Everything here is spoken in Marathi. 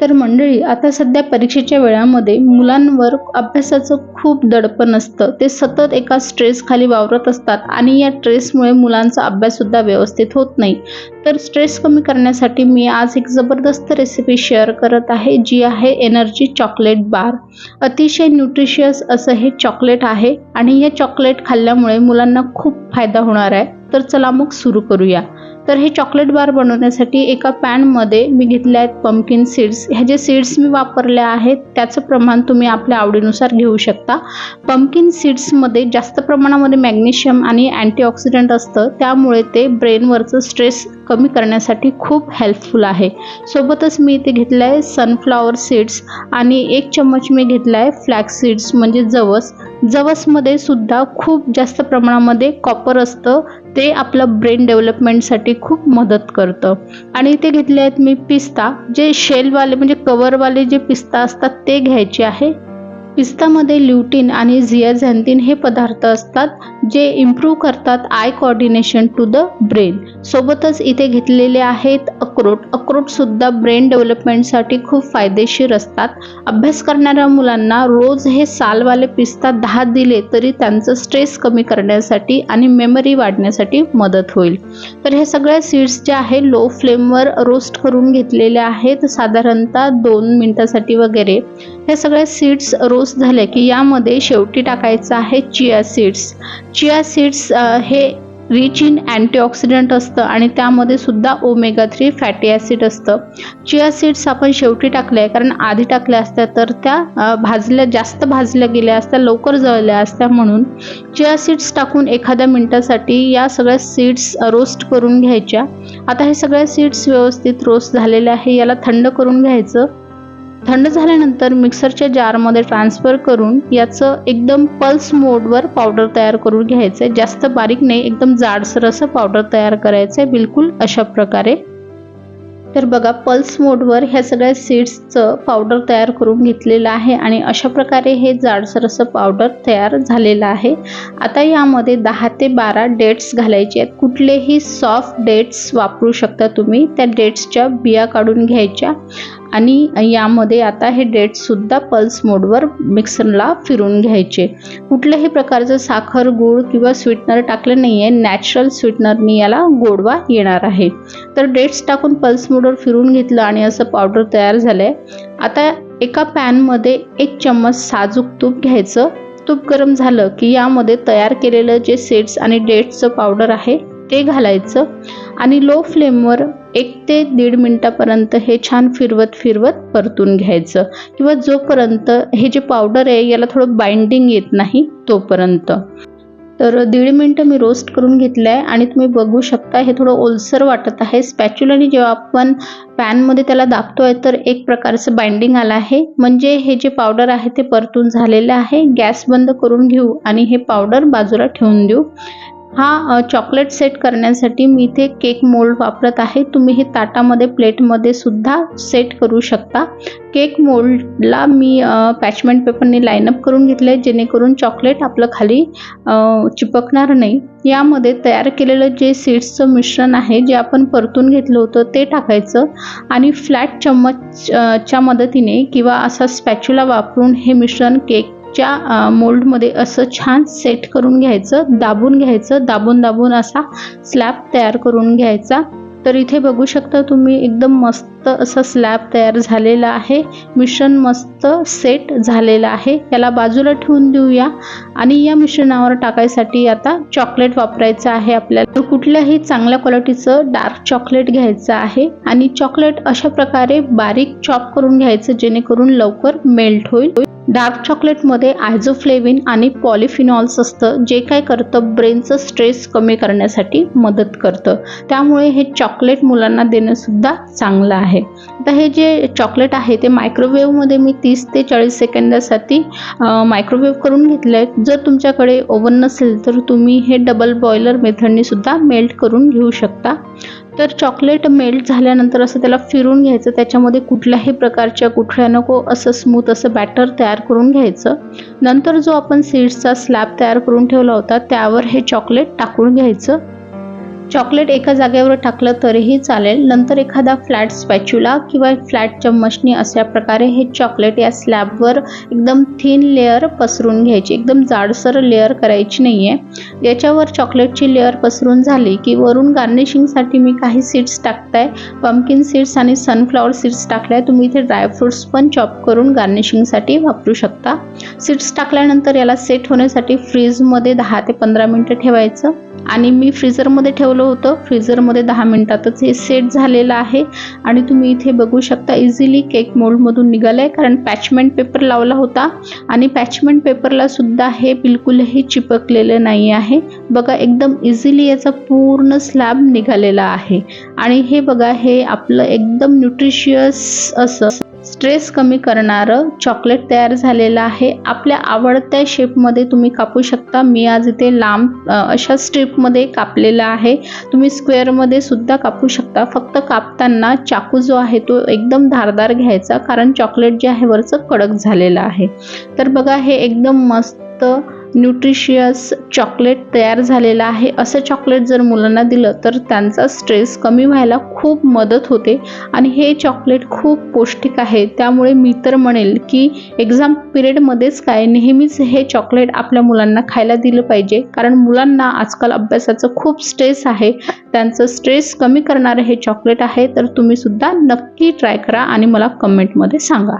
तर मंडळी आता सध्या परीक्षेच्या वेळामध्ये मुलांवर अभ्यासाचं खूप दडपण असतं. ते सतत एका स्ट्रेसखाली वावरत असतात आणि या स्ट्रेसमुळे मुलांचा अभ्याससुद्धा व्यवस्थित होत नाही. तर स्ट्रेस कमी करण्यासाठी मी आज एक जबरदस्त रेसिपी शेअर करत आहे जी आहे एनर्जी चॉकलेट बार अतिशय न्यूट्रिशियस असं हे चॉकलेट आहे आणि हे चॉकलेट खाल्ल्यामुळे मुलांना खूप फायदा होणार आहे. तर चला मग सुरू करूया. तर हे चॉकलेट बार बनवण्यासाठी एका पॅनमध्ये मी घेतल्या आहेत पम्पकिन सीड्स ह्या जे सीड्स मी वापरल्या आहेत त्याचं प्रमाण तुम्ही आपल्या आवडीनुसार घेऊ शकता. पंपकिन सीड्समध्ये जास्त प्रमाणामध्ये मॅग्नेशियम आणि अँटीऑक्सिडंट असतं. त्यामुळे ते ब्रेनवरचं स्ट्रेस कमी करण्यासाठी खूप हेल्पफुल आहे. सोबतच मी इथे घेतलं आहे सनफ्लॉवर सीड्स आणि एक चम्मच मी घेतला आहे फ्लॅक्स सीड्स म्हणजे जवस. जवसमध्ये सुद्धा खूप जास्त प्रमाणामध्ये कॉपर असतं. ते आपलं ब्रेन डेव्हलपमेंटसाठी खूप मदत करतं. आणि इथे घेतले आहेत मी पिस्ता जे शेलवाले म्हणजे कवरवाले जे पिस्ता असतात ते घ्यायचे आहे. पिस्तामध्ये ल्युटीन आणि झियाझॅन्थिन हे पदार्थ असतात जे इम्प्रूव्ह करतात eye coordination to the brain सोबतच इथे घेतलेले आहेत अक्रोट. अक्रोटसुद्धा ब्रेन डेव्हलपमेंटसाठी खूप फायदेशीर असतात. अभ्यास करणाऱ्या मुलांना रोज हे सालवाले पिस्ता दहा दिले तरी त्यांचं स्ट्रेस कमी करण्यासाठी आणि मेमरी वाढण्यासाठी मदत होईल. तर हे सगळ्या सीड्स जे आहे लो फ्लेमवर रोस्ट करून घेतलेले आहेत. साधारणतः दोन मिनटासाठी वगैरे. ह्या सगळ्या सीड्स रोस्ट झाले की यामध्ये शेवटी टाकायचं आहे चिया सीड्स चिया सीड्स हे रिच इन अँटीऑक्सिडंट असतं आणि त्यामध्ये सुद्धा ओमेगा थ्री फॅटी ॲसिड असतं. चिया सीड्स आपण शेवटी टाकल्या कारण आधी टाकल्या असत्या तर त्या भाजल्या जास्त भाजल्या गेल्या असत्या लवकर जळल्या असत्या म्हणून चिया सीड्स टाकून एखाद्या मिनटासाठी या सगळ्या सीड्स रोस्ट करून घ्यायच्या. आता हे सगळ्या सीड्स व्यवस्थित रोस्ट झालेले आहे याला थंड करून घ्यायचं. थंड झाल्यानंतर मिक्सरच्या जारमध्ये ट्रान्सफर करून याचं एकदम पल्स मोडवर पावडर तयार करून घ्यायचं आहे जास्त बारीक नाही एकदम जाडसर असं पावडर तयार करायचं आहे बिलकुल अशा प्रकारे. तर बघा पल्स मोडवर ह्या सगळ्या सीड्सचं पावडर तयार करून घेतलेलं आहे आणि अशा प्रकारे हे जाडसर असं पावडर तयार झालेलं आहे. आता यामध्ये दहा ते बारा डेट्स घालायचे आहेत. कुठलेही सॉफ्ट डेट्स वापरू शकता तुम्ही. त्या डेट्सच्या बिया काढून घ्यायच्या. आणि यामध्ये आता हे डेट्ससुद्धा पल्स मोडवर मिक्सरला फिरून घ्यायचे. कुठल्याही प्रकारचं साखर गूळ किंवा स्वीटनर टाकलं नाही आहे नॅचरल स्वीटनरनी याला गोडवा येणार आहे. तर डेट्स टाकून पल्स मोडवर फिरून घेतलं आणि असं पावडर तयार झालं आहे आता एका पॅनमध्ये एक चम्मच साजूक तूप घ्यायचं. तूप गरम झालं की यामध्ये तयार केलेलं जे सीड्स आणि डेट्सचं पावडर आहे ते घालायचं. आणि लो फ्लेमवर एक ते दीड मिनटापर्यंत हे छान फिरवत फिरवत परतून घ्यायचं. किंवा जोपर्यंत हे जे पावडर आहे याला थोडं बाइंडिंग येत नाही तोपर्यंत. तर दीड मिनटं मी रोस्ट करून घेतलं आहे आणि तुम्ही बघू शकता हे थोडं ओलसर वाटत आहे. स्पॅच्युलाने जेव्हा आपण पॅनमध्ये त्याला दाबतोय तर एक प्रकारचं बाइंडिंग आलं आहे. म्हणजे हे जे पावडर आहे ते परतून झालेलं आहे. गॅस बंद करून घेऊ आणि हे पावडर बाजूला ठेवून देऊ. हा चॉकलेट सेट करण्यासाठी मी इथे केक मोल्ड वापरत आहे. तुम्ही हे ताटामध्ये प्लेटमध्ये सुद्धा सेट करू शकता. केक मोल्डला मी पॅचमेंट पेपरने लाईनअप करून घेतले जेणेकरून चॉकलेट आपलं खाली चिपकणार नाही. यामध्ये तयार केलेलं जे सीड्सचं मिश्रण आहे जे आपण परतून घेतलं होतं ते टाकायचं. आणि फ्लॅट चम्मचच्या मदतीने किंवा असा स्पॅच्युला वापरून हे मिश्रण केक च्या मोल्डमध्ये असं छान सेट करून घ्यायचं दाबून घ्यायचं दाबून दाबून असा स्लॅब तयार करून घ्यायचा. तर इथे बघू शकता तुम्ही एकदम मस्त असा स्लॅब तयार झालेला आहे. मिश्रण मस्त सेट झालेला आहे. याला बाजूला ठेवून देऊया. आणि या मिश्रणावर टाकायसाठी आता चॉकलेट वापरायचं आहे आपल्याला. कुठल्याही चांगल्या क्वालिटीचं डार्क चॉकलेट घ्यायचं आहे. आणि चॉकलेट अशा प्रकारे बारीक चॉप करून घ्यायचं जेणेकरून लवकर मेल्ट होईल. डार्क चॉकलेटमध्ये आयझोफ्लेविन आणि पॉलिफिनॉल्स असतं जे काय करतं ब्रेनचं स्ट्रेस कमी करण्यासाठी मदत करतं. त्यामुळे हे चॉकलेट मुलांना देणंसुद्धा चांगलं आहे. आता हे जे चॉकलेट आहे ते मायक्रोवेव्हमध्ये मी तीस ते चाळीस सेकंदासाठी मायक्रोवेव्ह करून घेतलं आहे जर तुमच्याकडे ओव्हन नसेल तर तुम्ही हे डबल बॉयलर मेथडनीसुद्धा मेल्ट करून घेऊ शकता. तर चॉकलेट मेल्ट झाल्यानंतर असं त्याला फिरून घ्यायचं. त्याच्यामध्ये कुठल्याही प्रकारच्या कुठल्या नको असं स्मूथ असं बॅटर तयार करून घ्यायचं. नंतर जो आपण सीड्सचा स्लॅब तयार करून ठेवला होता त्यावर हे चॉकलेट टाकून घ्यायचं. चॉकलेट एका जागेवर टाकलं तरीही चालेल. नंतर एखादा फ्लॅट स्पॅच्युला किंवा फ्लॅट चम्मचनी अशा प्रकारे हे चॉकलेट या स्लॅबवर एकदम थिन लेअर पसरून घ्यायची. एकदम जाडसर लेअर करायची नाही आहे याच्यावर चॉकलेटची लेअर पसरून झाली की वरून गार्निशिंगसाठी मी काही सीड्स टाकताय. पम्पकिन सीड्स आणि सनफ्लॉवर सीड्स टाकल्या तुम्ही इथे ड्रायफ्रुट्स पण चॉप करून गार्निशिंगसाठी वापरू शकता. सीड्स टाकल्यानंतर याला सेट होण्यासाठी फ्रीजमध्ये दहा ते पंधरा मिनटं ठेवायचं. आणि मी फ्रीजरमध्ये ठेवलं होतं. फ्रीजरमध्ये दहा मिनटातच हे सेट झालेलं आहे. आणि तुम्ही इथे बघू शकता इझिली केक मोल्डमधून निघालं आहे कारण पॅचमेंट पेपर लावला होता. आणि पॅचमेंट पेपरला सुद्धा हे बिलकुलही चिपकलेलं नाही आहे. बघा एकदम इझिली याचा पूर्ण स्लॅब निघालेला आहे. आणि हे बघा हे आपलं एकदम न्यूट्रिशियस असं स्ट्रेस कमी करणारं चॉकलेट तयार झालेलं आहे. आपल्या आवडत्या शेपमध्ये तुम्ही कापू शकता. मी आज इथे लांब अशा स्ट्रीपमध्ये कापलेलं आहे. तुम्ही स्क्वेअरमध्ये सुद्धा कापू शकता. फक्त कापताना चाकू जो आहे तो एकदम धारदार घ्यायचा कारण चॉकलेट जे आहे वरचं कडक झालेलं आहे. तर बघा हे एकदम मस्त न्यूट्रिशियस चॉकलेट तयार झालेलं आहे. असं चॉकलेट जर मुलांना दिलं तर त्यांचा स्ट्रेस कमी व्हायला खूप मदत होते आणि हे चॉकलेट खूप पौष्टिक आहे. त्यामुळे मी तर म्हणेल की एक्झाम पिरियडमध्येच काय नेहमीच हे चॉकलेट आपल्या मुलांना खायला दिलं पाहिजे. कारण मुलांना आजकाल अभ्यासाचं खूप स्ट्रेस आहे. त्यांचं स्ट्रेस कमी करणारं हे चॉकलेट आहे तर तुम्ही सुद्धा नक्की ट्राय करा आणि मला कमेंटमध्ये सांगा.